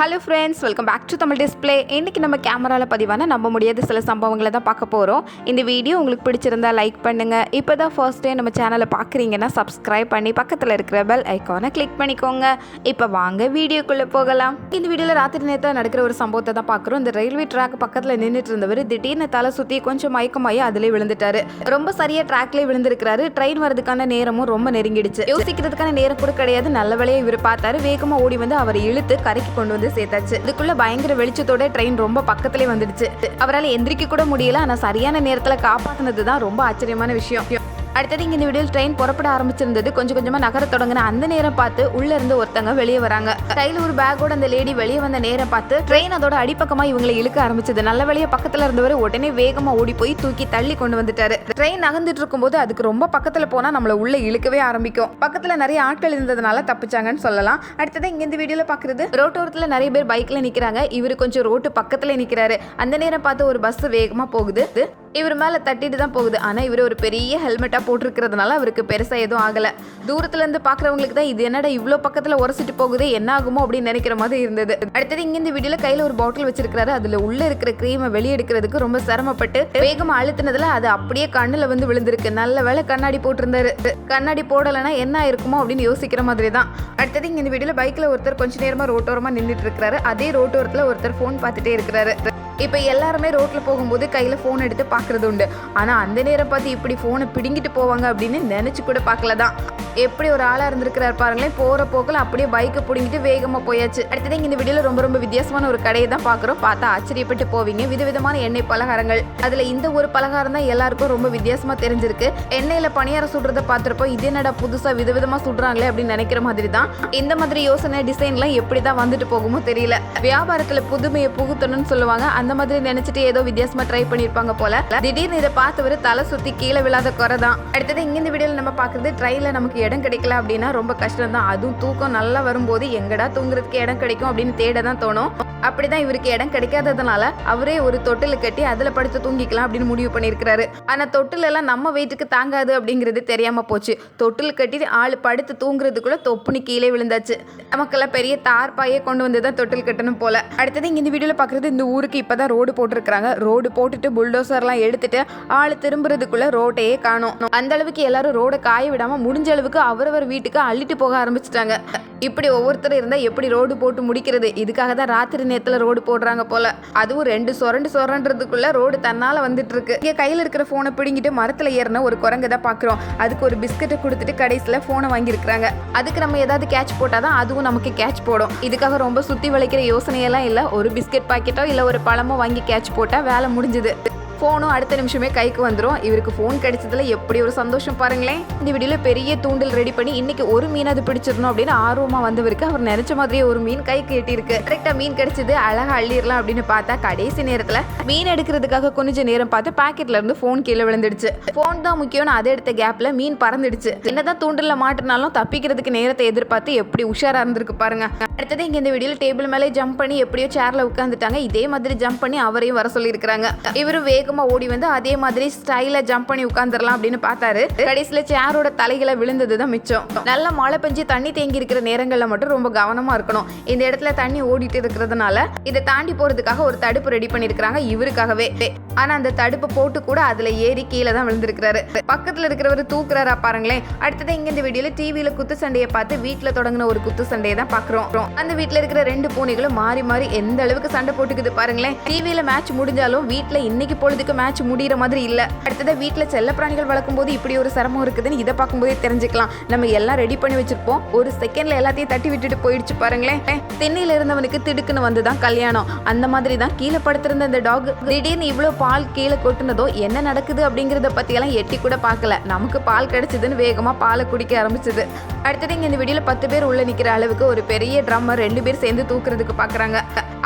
Hello friends welcome back to Tamil display இன்றைக்கி நம்ம கேமராவில் பதிவான நம்ப முடியாத சில சம்பவங்களை தான் பார்க்க போகிறோம் இந்த வீடியோ உங்களுக்கு பிடிச்சிருந்தா லைக் பண்ணுங்கள் இப்போ தான் ஃபர்ஸ்ட் டே நம்ம சேனலை பார்க்குறீங்கன்னா சப்ஸ்கிரைப் பண்ணி பக்கத்தில் இருக்கிற பெல் ஐக்கானை கிளிக் பண்ணிக்கோங்க. இப்போ வாங்க வீடியோக்குள்ளே போகலாம். இந்த வீடியோவில் ராத்திரி நேரத்தில் நடக்கிற ஒரு சம்பவத்தை தான் பார்க்குறோம். இந்த ரயில்வே ட்ராக் பக்கத்தில் நின்றுட்டு இருந்தவர் திடீர்னு தலை சுற்றி கொஞ்சம் மயக்கமாயி அதிலே விழுந்துட்டாரு. ரொம்ப சரியாக ட்ராக்லேயே விழுந்திருக்கிறாரு. ட்ரெயின் வரதுக்கான நேரமும் ரொம்ப நெருங்கிடுச்சு. யோசிக்கிறதுக்கான நேரம் கூட கிடையாது. நல்ல வேலையை இவர் பார்த்தாரு. வேகமாக ஓடி வந்து அவரை இழுத்து கரைக்கு கொண்டு வந்து சேர்த்தாச்சு. இதுக்குள்ள பயங்கர வெளிச்சத்தோட ட்ரெயின் ரொம்ப பக்கத்துலேயே வந்துடுச்சு. அவரால் எந்திரிக்க கூட முடியல. ஆனா சரியான நேரத்துல காப்பாத்தினது தான் ரொம்ப ஆச்சரியமான விஷயம். அடுத்தது இங்கே இந்த வீடியோவில் ட்ரெயின் புறப்பட ஆரம்பிச்சிருந்தது. கொஞ்சம் கொஞ்சமா நகர தொடங்கின அந்த நேரம் பார்த்து உள்ள இருந்து ஒருத்தங்க வெளியே வராங்க. கையில் ஒரு பேக்கோட அந்த லேடி வெளியே வந்த நேரம் பார்த்து ட்ரெயின் அதோட அடிப்பக்கமா இவங்களை இழுக்க ஆரம்பிச்சது. நல்ல வேலையா பக்கத்துல இருந்தவர் உடனே வேகமா ஓடி போய் தூக்கி தள்ளி கொண்டு வந்துட்டாரு. ட்ரெயின் நகர்ந்துட்டு இருக்கும்போது அதுக்கு ரொம்ப பக்கத்துல போனா நம்மள உள்ள இழுக்கவே ஆரம்பிக்கும். பக்கத்துல நிறைய ஆட்கள் இருந்ததுனால தப்பிச்சாங்கன்னு சொல்லலாம். அடுத்தது இங்க இந்த வீடியோல பாக்குறது ரோட்டோரத்துல நிறைய பேர் பைக்ல நிக்கிறாங்க. இவர் கொஞ்சம் ரோட்டு பக்கத்துல நிக்கிறாரு. அந்த நேரம் பார்த்து ஒரு பஸ் வேகமா போகுது. இவர் மேலே தட்டிட்டு தான் போகுது. ஆனால் இவர் ஒரு பெரிய ஹெல்மெட்டாக போட்டிருக்கிறதுனால அவருக்கு பெருசாக எதுவும் ஆகலை. தூரத்துலேருந்து பார்க்குறவங்களுக்கு தான் இது என்னடா இவ்வளோ பக்கத்தில் உரசிட்டு போகுது என்ன ஆகுமோ அப்படின்னு நினைக்கிற மாதிரி இருந்தது. அடுத்தது இங்கே இந்த வீடியோவில் கையில் ஒரு பாட்டில் வச்சிருக்கிறாரு. அதில் உள்ளே இருக்கிற க்ரீமை வெளியெடுக்கிறதுக்கு ரொம்ப சிரமப்பட்டு வேகமாக அழுத்தினதில் அது அப்படியே கண்ணில் வந்து விழுந்திருக்கு. நல்ல வேளை கண்ணாடி போட்டிருந்தாரு. கண்ணாடி போடலைன்னா என்ன ஆயிருக்குமோ அப்படின்னு யோசிக்கிற மாதிரி தான். அடுத்தது இங்கே இந்த வீடியோவில் பைக்கில் ஒருத்தர் கொஞ்ச நேரமாக ரோட்டோரமாக நின்றுட்டு இருக்கிறாரு. அதே ரோட்டோரத்தில் ஒருத்தர் ஃபோன் பார்த்துட்டே இருக்கிறாரு. இப்போ எல்லாருமே ரோட்டில் போகும்போது கையில் ஃபோன் எடுத்து பார்க்குறது உண்டு. ஆனால் அந்த நேரம் பார்த்து இப்படி ஃபோனை பிடுங்கிட்டு போவாங்க அப்படின்னு நினச்சி கூட பார்க்கல தான் எப்படி ஒரு ஆளாக இருந்திருக்கிறார் பாருங்களேன் போகிற போக்கில் அப்படியே பைக்கை பிடுங்கிட்டு வேகமாக போயாச்சு. அடுத்தது இங்க இந்த வீடியோவில் ரொம்ப ரொம்ப வித்தியாசமான ஒரு கடையை தான் பார்க்குறோம். பார்த்தா ஆச்சரியப்பட்டு போவீங்க. விதவிதமான எண்ணெய் பலகாரங்கள். அதில் இந்த ஒரு பலகாரம் தான் எல்லாருக்கும் ரொம்ப வித்தியாசமாக தெரிஞ்சிருக்கு. எண்ணெயில் பணியாரம் சுடுறதை பார்த்துருப்போ இது என்னடா புதுசாக விதவிதமாக சுடுறாங்களே அப்படின்னு நினைக்கிற மாதிரி தான் இந்த மாதிரி யோசனை டிசைன்லாம் எப்படி தான் வந்துட்டு போகுமோ தெரியல. வியாபாரத்தில் புதுமையை புகுத்தணும்னு சொல்லுவாங்க. அந்த அந்த மாதிரி நினைச்சிட்டு ஏதோ வித்தியாசமா ட்ரை பண்ணிருப்பாங்க போல. திடீர்னு இதை பார்த்தவர் தலை சுத்தி கீழே விழாத குறை தான். அடுத்தது இங்க இந்த வீடியோல நம்ம பாக்குறது ட்ரெயில நமக்கு இடம் கிடைக்கல அப்படின்னா ரொம்ப கஷ்டம் தான். அதுவும் தூக்கம் நல்லா வரும்போது எங்கடா தூங்குறதுக்கு இடம் கிடைக்கும் அப்படின்னு தேட தான் தோணும். அப்படிதான் இவருக்கு இடம் கிடைக்காததுனால அவரே ஒரு தொட்டில் கட்டி அதுல படுத்து தூங்கிக்கலாம் அப்படின்னு முடிவு பண்ணியிருக்கிறாரு ஆனா தொட்டில் எல்லாம் நம்ம வெயிட்டுக்கு தாங்காது அப்படிங்கிறது தெரியாம போச்சு. தொட்டில் கட்டி ஆள் படுத்து தூங்குறதுக்குள்ள தொப்புனு கீழே விழுந்தாச்சு. நமக்கெல்லாம் பெரிய தார்பாயே கொண்டு வந்து தான் தொட்டில் கட்டணும் போல. அடுத்தது இங்க இந்த வீடியோல பாக்குறது இந்த ஊருக்கு இப்பதான் ரோடு போட்டிருக்கிறாங்க. ரோடு போட்டுட்டு புல்டோசர்லாம் எடுத்துட்டு ஆள் திரும்புறதுக்குள்ள ரோட்டையே காணும். அந்த அளவுக்கு எல்லாரும் ரோடை காய விடாம முடிஞ்ச அளவுக்கு அவரவர் வீட்டுக்கு அள்ளிட்டு போக ஆரம்பிச்சிட்டாங்க. இப்படி ஒவ்வொருத்தர் இருந்தா எப்படி ரோடு போட்டு முடிக்கிறது? இதுக்காக தான் ராத்திரி நேரத்துல ரோடு போடுறாங்க போல. அதுவும் ரெண்டு சொரண்டு சொரண்டுறதுக்குள்ள ரோடு தன்னால வந்துட்டு இருக்கு இங்க கையில இருக்கிற போனை பிடிங்கிட்டு மரத்துல ஏறின ஒரு குரங்கு தான் பாக்குறோம். அதுக்கு ஒரு பிஸ்கட்டை கொடுத்துட்டு கடைசியில போனை வாங்கியிருக்கிறாங்க. அதுக்கு நம்ம ஏதாவது கேட்ச் போட்டாதான் அதுவும் நமக்கு கேட்ச் போடும். இதுக்காக ரொம்ப சுத்தி வளைக்கிற யோசனையெல்லாம் இல்ல. ஒரு பிஸ்கட் பாக்கெட்டோ இல்ல ஒரு பழமோ வாங்கி கேட்ச் போட்டால் வேலை முடிஞ்சுது. ஃபோனும் அடுத்த நிமிஷமே கைக்கு வந்துடும் இவருக்கு ஃபோன் கிடைச்சதுல எப்படி ஒரு சந்தோஷம் பாருங்களேன். இந்த வீடியோவில் பெரிய தூண்டில் ரெடி பண்ணி இன்னைக்கு ஒரு மீன் அது பிடிச்சிடணும் அப்படின்னு ஆர்வமாக வந்தவருக்கு அவர் நினைச்ச மாதிரியே ஒரு மீன் கை கேட்டிருக்கு கரெக்டாக மீன் கிடைச்சது அழகாக அள்ளிடலாம் அப்படின்னு பார்த்தா கடைசி நேரத்தில் மீன் எடுக்கிறதுக்காக கொஞ்சம் நேரம் பார்த்து பாக்கெட்ல இருந்து ஃபோன் கீழே விழுந்துடுச்சு. ஃபோன் தான் முக்கியம்னு அதை எடுத்த கேப்பில் மீன் பறந்துடுச்சு. என்னதான் தூண்டில் மாட்டினாலும் தப்பிக்கிறதுக்கு நேரத்தை எதிர்பார்த்து எப்படி உஷாராக இருந்திருக்கு பாருங்க. அடுத்தது இங்கே இந்த வீடியோவில் டேபிள் மேலே ஜம்ப் பண்ணி எப்படியோ சேரில் உட்காந்துட்டாங்க இதே மாதிரி ஜம்ப் பண்ணி அவரையும் வர சொல்லியிருக்கிறாங்க. இவரும் வேகம் ஓடி வந்து அதே மாதிரி ஸ்டைல ஜம்ப் பண்ணி உட்காந்துடலாம் அப்படின்னு பார்த்தாரு. கடைசியில சேரோட தலைகளை விழுந்தது தான் மிச்சம். நல்ல மழை பெஞ்சு தண்ணி தேங்கி இருக்கிற நேரங்கள்ல மட்டும் ரொம்ப கவனமா இருக்கணும். இந்த இடத்துல தண்ணி ஓடிட்டு இருக்கிறதுனால இதை தாண்டி போறதுக்காக ஒரு தடுப்பு ரெடி பண்ணிருக்காங்க இவருக்காகவே. ஆனா அந்த தடுப்பு போட்டு கூட அதுல ஏறி கீழே தான் விழுந்திருக்கிறாரு. பக்கத்துல இருக்கிறவர் தூக்குறாரா பாருங்களேன். அடுத்தது இங்க இந்த வீடியோல டிவியில குத்து சண்டையை பார்த்து வீட்டுல தொடங்கின ஒரு குத்து சண்டையை தான் பாக்குறோம் அந்த வீட்டுல இருக்கிற ரெண்டு பூனைகளும் மாறி மாறி எந்த அளவுக்கு சண்டை போட்டுக்குது பாருங்களேன். டிவியில மேட்ச் முடிஞ்சாலும் வீட்டுல இன்னைக்கு இதுக்கு மேட்ச் முடிகிற மாதிரி இல்லை. அடுத்ததாக வீட்டில் செல்ல பிராணிகள் வளர்க்கும் போது இப்படி ஒரு சிரமம் இருக்குதுன்னு இதை பார்க்கும்போதே தெரிஞ்சுக்கலாம். நம்ம எல்லாம் ரெடி பண்ணி வச்சிருப்போம். ஒரு செகண்ட்ல எல்லாத்தையும் தட்டி விட்டுட்டு போயிடுச்சு பாருங்களேன். தென்னையில இருந்தவனுக்கு திடுக்குன்னு வந்துதான் கல்யாணம். அந்த மாதிரி தான் கீழே படுத்திருந்த இந்த டாக் திடீர்னு இவ்வளோ பால் கீழே கொட்டுனதோ என்ன நடக்குது அப்படிங்கிறத பற்றியெல்லாம் எட்டி கூட பார்க்கல. நமக்கு பால் கிடைச்சதுன்னு வேகமாக பாலை குடிக்க ஆரம்பிச்சது. அடுத்தது இங்கே இந்த வீடியோவில் பத்து பேர் உள்ளே நிற்கிற அளவுக்கு ஒரு பெரிய ட்ரம்மர் ரெண்டு பேர் சேர்ந்து தூக்குறதுக்கு பார்க்குறாங்க.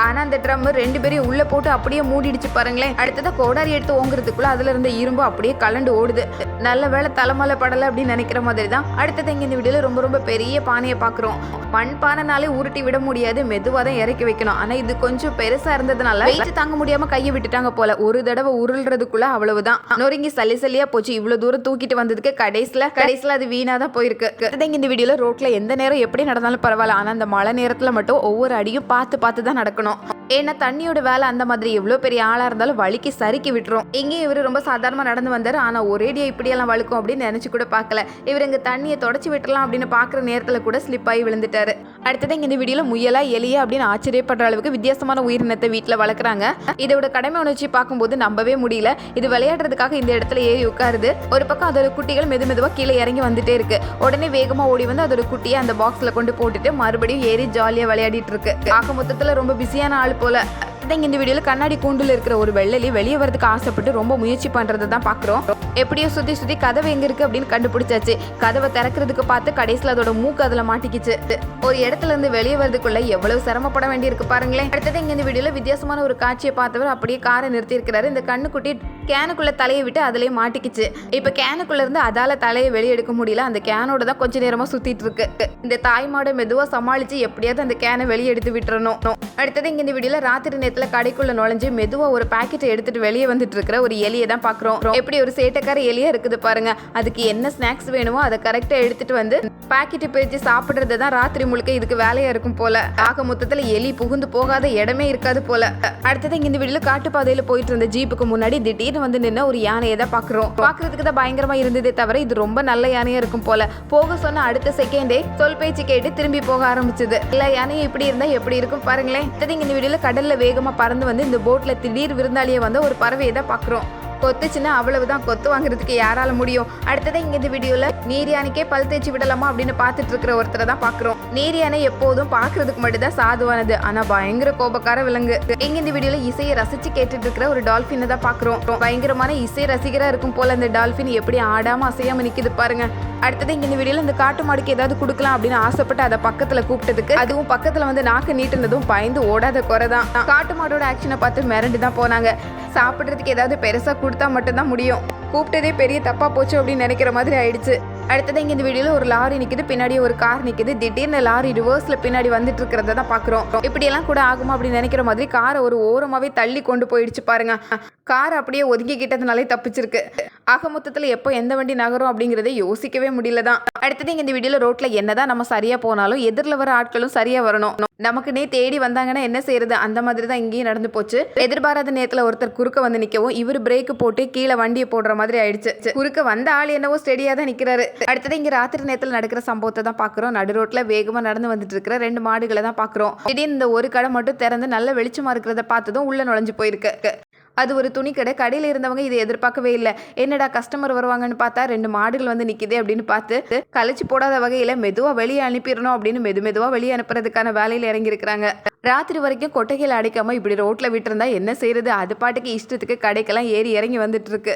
ஆனால் அந்த ட்ரம் ரெண்டு பேரையும் உள்ளே போட்டு அப்படியே மூடிடுச்சு பாருங்களேன். அடுத்தது கோடா கல்பாரி எடுத்து ஓங்குறதுக்குள்ள அதுல இருந்த இரும்பு அப்படியே கலண்டு ஓடுது. நல்ல வேளை தலைமலை படலை அப்படின்னு நினைக்கிற மாதிரி தான் அடுத்தது இங்க இந்த வீடியோல ரொம்ப ரொம்ப பெரிய பானையை பாக்குறோம் மண் பானைனாலே உருட்டி விட முடியாது மெதுவா தான் இறக்கி வைக்கணும். ஆனா இது கொஞ்சம் பெருசா இருந்ததுனால வெயிட் தாங்க முடியாம கையை விட்டுட்டாங்க போல. ஒரு தடவை உருள்றதுக்குள்ள அவ்வளவுதான். நொறுங்கி சளி சல்லியா போச்சு. இவ்வளவு தூரம் தூக்கிட்டு வந்ததுக்கு கடைசியில் கடைசியில் அது வீணா தான் போயிருக்கு. அடுத்தது இங்க இந்த வீடியோல ரோட்ல எந்த நேரம் எப்படி நடந்தாலும் பரவாயில்ல. ஆனா அந்த மழை நேரத்துல மட்டும் ஒவ்வொரு அடியும் பார்த்து பார்த்து தான் நடக்கணும். ஏன்னா தண்ணியோட வேலை அந்த மாதிரி? எவ்வளோ பெரிய ஆளாக இருந்தாலும் வலிக்கு சறுக்கி விட்டுரும். இங்கேயும் இவர் ரொம்ப சாதாரணமாக நடந்து வந்தார். ஆனால் ஒரேடியாக இப்படியெல்லாம் வழுக்கும் அப்படின்னு நினச்சி கூட பார்க்கல. இவர் இங்கே தண்ணியை தொடச்சி விட்டுலாம் அப்படின்னு பார்க்குற நேரத்தில் கூட ஸ்லிப் ஆகி விழுந்துட்டாரு. அடுத்தது இங்கே இந்த வீடியோல முயலா எலியா அப்படின்னு ஆச்சரியப்படுற அளவுக்கு வித்தியாசமான உயிரினத்தை வீட்டில் வளர்க்குறாங்க. இதோட கடமை உணர்ச்சி பார்க்கும்போது நம்பவே முடியல. இது விளையாடுறதுக்காக இந்த இடத்துல ஏறி உட்காருது. ஒரு பக்கம் அதோட குட்டிகள் மெது மெதுவா கீழே இறங்கி வந்துட்டே இருக்கு. உடனே வேகமா ஓடி வந்து அதோட குட்டியை அந்த பாக்ஸ்ல கொண்டு போட்டுட்டு மறுபடியும் ஏறி ஜாலியா விளையாடிட்டு இருக்கு. ஆக மொத்தத்துல ரொம்ப பிஸியான ஆள் போல. அடுத்தது இந்த வீடியோல கண்ணாடி கூண்டில் இருக்கிற ஒரு வெள்ளலி வெளியே வரதுக்கு ஆசைப்பட்டு ரொம்ப முயற்சி பண்றதை தான் பார்க்குறோம் எப்படியோ சுற்றி சுற்றி கதவு எங்கே இருக்குது அப்படின்னு கண்டுபிடிச்சாச்சு. கதவை திறக்கிறதுக்கு பார்த்து கடைசியில் அதோட மூக்கு அதில் மாட்டிக்கிச்சு. ஒரு இடத்துல இருந்து வெளியே வரதுக்குள்ள எவ்வளவு சிரமப்பட வேண்டியிருக்கு பாருங்களேன். அடுத்தது இங்க இந்த வீடியோல வித்தியாசமான ஒரு காட்சியை பார்த்தவர் அப்படியே காரை நிறுத்தி இருக்கிறாரு இந்த கண்ணுக்குட்டி கேனுக்குள்ள தலையை விட்டு அதுலயே மாட்டிக்கிச்சு. இப்ப கேனுக்குள்ள இருந்து அதால தலையை வெளியெடுக்க முடியல. அந்த கேனோட தான் கொஞ்ச நேரமா சுத்திட்டு இருக்கு. இந்த தாய்மாடை மெதுவா சமாளிச்சு எப்படியாவது அந்த கேனை வெளியே எடுத்து விட்டுறணும். அடுத்தது இங்க இந்த வீடியோல ராத்திரி நேரத்துல கடைக்குள்ள நுழைஞ்சு மெதுவா ஒரு பாக்கெட்டை எடுத்துட்டு வெளியே வந்துட்டு இருக்கிற ஒரு எலியை தான் பாக்குறோம். எப்படி ஒரு சேட்டைக்கார எலியா இருக்குது பாருங்க. அதுக்கு என்ன ஸ்நாக்ஸ் வேணுமோ அதை கரெக்டா எடுத்துட்டு வந்து பாக்கெட்டை பிரிச்சு சாப்பிடுறது தான் ராத்திரி முழுக்க இதுக்கு வேலையா இருக்கும் போல. ஆக மொத்தத்துல எலி புகுந்து போகாத இடமே இருக்காது போல. அடுத்தது இந்த வீடியோல காட்டுப்பாதையில போயிட்டு இருந்த ஜீப்புக்கு முன்னாடி திடீர்னு வந்து நின்று ஒரு யானையை தான் பாக்குறோம். பாக்குறதுக்கு தான் பயங்கரமா இருந்ததே தவிர இது ரொம்ப நல்ல யானையா இருக்கும் போல. போக சொன்ன அடுத்த செகண்டே சொல் பேச்சு கேட்டு திரும்பி போக ஆரம்பிச்சது. இல்ல யானை இப்படி இருந்தா எப்படி இருக்கும் பாருங்களேன். அடுத்தது இந்த வீடியோல கடல்ல வேகம் பறந்து வந்து இந்த போட்டில் திடீர் விருந்தாளியை வந்து ஒரு பறவையை தான் பார்க்குறோம். கொத்துச்சுன்னா அவ்வளவுதான் கொத்து வாங்குறதுக்கு யாரால முடியும்? அடுத்தது இங்க இந்த வீடியோல நீரியானைக்கே பல் தேய்ச்சி விடலாமா அப்படின்னு பார்த்துட்டு இருக்கிற ஒருத்தரை தான் பாக்குறோம் நீரியானை எப்போதும் பாக்குறதுக்கு மட்டும்தான் சாதுவானது. ஆனா பயங்கர கோபக்கார விலங்கு. இங்க இந்த வீடியோல இசையை ரசிச்சு கேட்டுட்டு இருக்கிற ஒரு டால்பினை தான் பாக்குறோம் பயங்கரமான இசை ரசிகரா இருக்கும் போல அந்த டால்பின் எப்படி ஆடாம அசையாம நிக்குது பாருங்க. அடுத்தது இங்க இந்த வீடியோல இந்த காட்டு மாடுக்கு ஏதாவது கொடுக்கலாம் அப்படின்னு ஆசைப்பட்டு அதை பக்கத்துல கூப்பிட்டதுக்கு அதுவும் பக்கத்துல வந்து நாக்கு நீட்டுனதும் பயந்து ஓடாத குறை தான். காட்டு மாடோட ஆக்ஷனை பார்த்து மிரண்டு தான் போனாங்க. சாப்பிட்றதுக்கு ஏதாவது பெருசா கொடுத்தா மட்டும்தான் முடியும். கூப்பிட்டதே பெரிய தப்பா போச்சு அப்படின்னு நினைக்கிற மாதிரி ஆயிடுச்சு. அடுத்தது இங்கே இந்த வீடியோவில் ஒரு லாரி நிற்குது பின்னாடி ஒரு கார் நிற்குது திடீர்னு லாரி ரிவர்ஸில் பின்னாடி வந்துட்டு இருக்கிறத தான் பார்க்குறோம் இப்படியெல்லாம் கூட ஆகுமா அப்படின்னு நினைக்கிற மாதிரி காரை ஒரு ஓரமாகவே தள்ளி கொண்டு போயிடுச்சு பாருங்க. கார் அப்படியே ஒதுங்கிக்கிட்டதுனாலே தப்பிச்சிருக்கு. ஆக மொத்தத்தில் எப்போ எந்த வண்டி நகரும் அப்படிங்கிறத யோசிக்கவே முடியல தான் அடுத்தது இங்கே இந்த வீடியோவில் ரோட்டில் என்னதான் நம்ம சரியாக போனாலும் எதிரில் வர ஆட்களும் சரியாக வரணும். நமக்குன்னே தேடி வந்தாங்கன்னா என்ன செய்யறது? அந்த மாதிரி தான் இங்கேயும் நடந்து போச்சு. எதிர்பாராத நேரத்துல ஒருத்தர் குறுக்க வந்து நிக்கவும் இவர் பிரேக் போட்டு கீழே வண்டியை போடுற மாதிரி ஆயிடுச்சு. குறுக்க வந்த ஆள் என்னவோ ஸ்டெடியா தான் நிக்கிறாரு. அடுத்தது இங்க ராத்திரி நேரத்துல நடக்கிற சம்பவத்தை தான் பாக்குறோம். நடு ரோட்ல வேகமா நடந்து வந்துட்டு இருக்கிற ரெண்டு மாடுகளை தான் பாக்குறோம். திடீர்னு இந்த ஒரு கடை மட்டும் திறந்து நல்ல வெளிச்சமா இருக்கிறத பார்த்ததும் உள்ள நுழைஞ்சு போயிருக்கு. அது ஒரு துணிக்கடை கடையில் இருந்தவங்க இதை எதிர்பார்க்கவே இல்லை. என்னடா கஸ்டமர் வருவாங்கன்னு பார்த்தா ரெண்டு மாடுகள் வந்து நிற்கிது அப்படின்னு பார்த்து கழிச்சு போடாத வகையில் மெதுவாக வெளியே அனுப்பிடணும் அப்படின்னு மெது மெதுவாக வெளியே அனுப்புறதுக்கான வேலையில் இறங்கியிருக்கிறாங்க. ராத்திரி வரைக்கும் கொட்டைகள் அடைக்காமல் இப்படி ரோட்டில் விட்டுருந்தா என்ன செய்யறது அது பாட்டுக்கு இஷ்டத்துக்கு கடைக்கெல்லாம் ஏறி இறங்கி வந்துட்டு இருக்கு.